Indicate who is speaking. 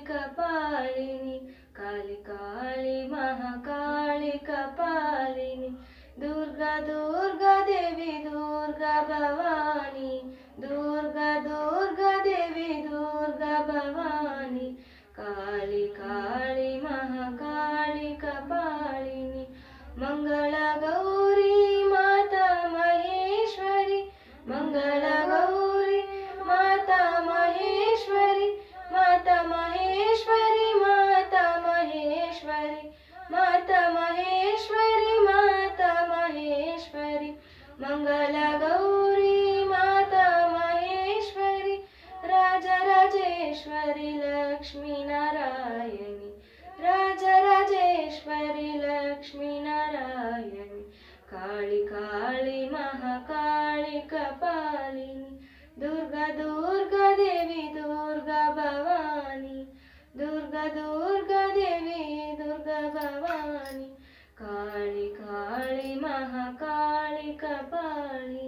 Speaker 1: ಕಪಾಲಿನಿ ಕಾಲಿ ಕಾಳಿ ಮಹಾಕಾಳಿ ಕಪಾಲಿನಿ ದುರ್ಗಾ ದುರ್ಗಾ ದೇವಿ, ದುರ್ಗಾ ಭವಾನಿ. ದುರ್ಗಾ ದುರ್ಗಾ ದೇವಿ, ದುರ್ಗಾ ಭವಾನಿ. ಕಾಳಿ ಕಾಳಿ ಮಾ మంగళ గౌరీ మాత మహేశ్వరి రాజరాజేశ్వరి లక్ష్మీ నారాయణి రాజరాజేశ్వరి లక్ష్మీ నారాయణి కాళి కాళి మహాకాళి కపాలిని దుర్గా దుర్గా దేవి దుర్గా భవాని దుర్గా దుర్గా దేవి దుర్గా భవాని కాళి కాళి మహాకాళి కపాలిని